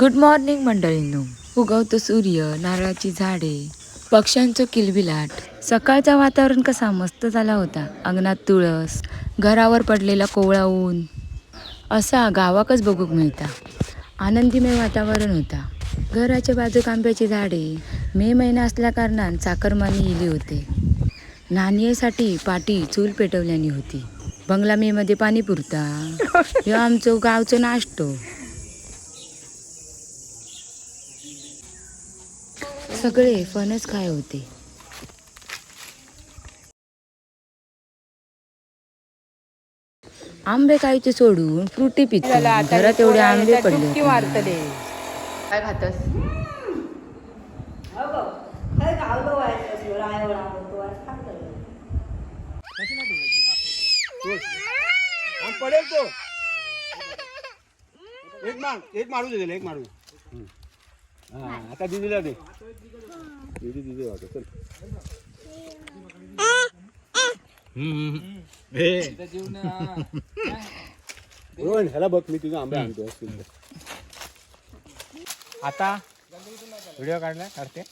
Good morning मंडळींनो. उगवतो सूर्य नारळाची झाडे पक्ष्यांचं किलबिलाट. सकाळचा वातावरण कसा मस्त झाला होता. अंगणात तुळस घरावर पडलेला कोवळा ऊन. असा गावाकच बघूक मिळता. आनंदीमय वातावरण होता. घराच्या बाजूक आंब्याची झाडे. मे महिना असल्या कारणान चाकरमानी इली होते. नाणीसाठी पाटी चूल पेटवल्यानी होती. बंगला मेमध्ये पाणी पुरता. ह्यो आमचो गावचो नाश्तो सगळे फणस काय होते. आंबे खायचे सोडून फ्रुटी पितो. घरात एवढे आंबे पडले. काय खातस? पडेल तो. एक मार एक मारू दे एक मारू. हा आता दिदीला दे. दिदी दिदी वाटत चल. रोहन, ह्याला बघ मी तुझा आंबे आणतो असतील. आता व्हिडिओ काढला काढते.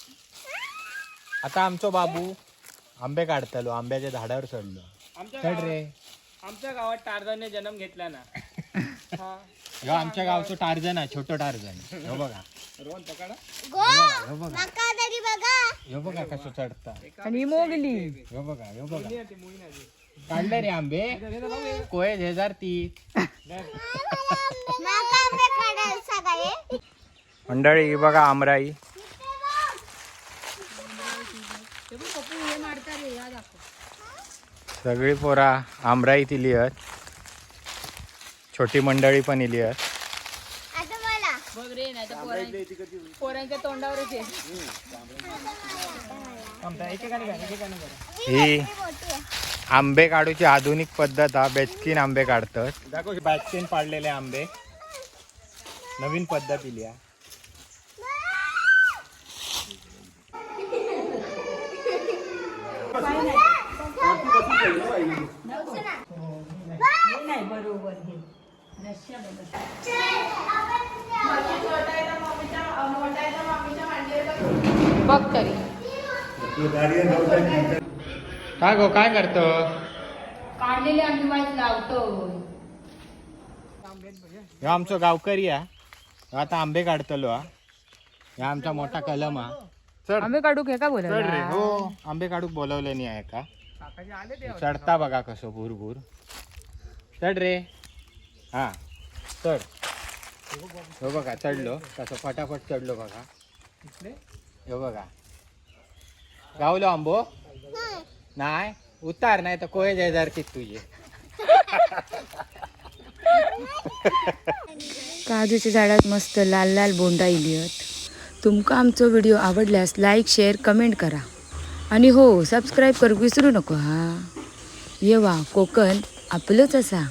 आता आमचो बाबू आंबे काढतलो आंब्याच्या झाडावर चढलो. चढ रे. आमच्या गावात टारजाने जन्म घेतला ना. ह्यो आमच्या गावचो टार्जन आहे छोटो टार्जन. ह्यो बघा. ह्यो बघा ह्यो बघा. कसं चढता. आणि मोगली. ह्यो बघा ह्यो बघा. काढले रे आंबे. कोय हजार तीस मंडळी ही बघा आमराई. सगळी पोरा आमराईत इली आहेत. छोटी मंडळी पण इली पोरांच्या तोंडावरच ही आंबे काढूची आधुनिक पद्धत हा बेचकीन आंबे काढतात. दाखव बेचकीन पाडलेले आंबे. नवीन पद्धत इली हा. बघ तरी. काय गो काय करतो? काढलेले आम्ही लावतो ह्यो आमचो गावकरी हा ह्यो आता आंबे काढतलो हा. ह्या आमचा मोठा कलम हा चढ. आम्ही काढू का चढ रे बोला हो. आंबे काढूक बोलवले नाही आहे का चढता बघा कसं भूर भूर चढ रे. हा. चढ. हो बघा चढलो. कसं फटाफट चढलो बघा. हो बघा. गावलो आंबो? नाही. उतार नाही तर कोय जायदार की तुझे? काजूच्या झाडात मस्त लाल लाल बोंडा इलियत तुमका आमचो व्हिडिओ आवडल्यास लाईक शेअर कमेंट करा. आणि हो सबस्क्राईब करूक विसरू नको हा. येवा कोकण आपलंच असा.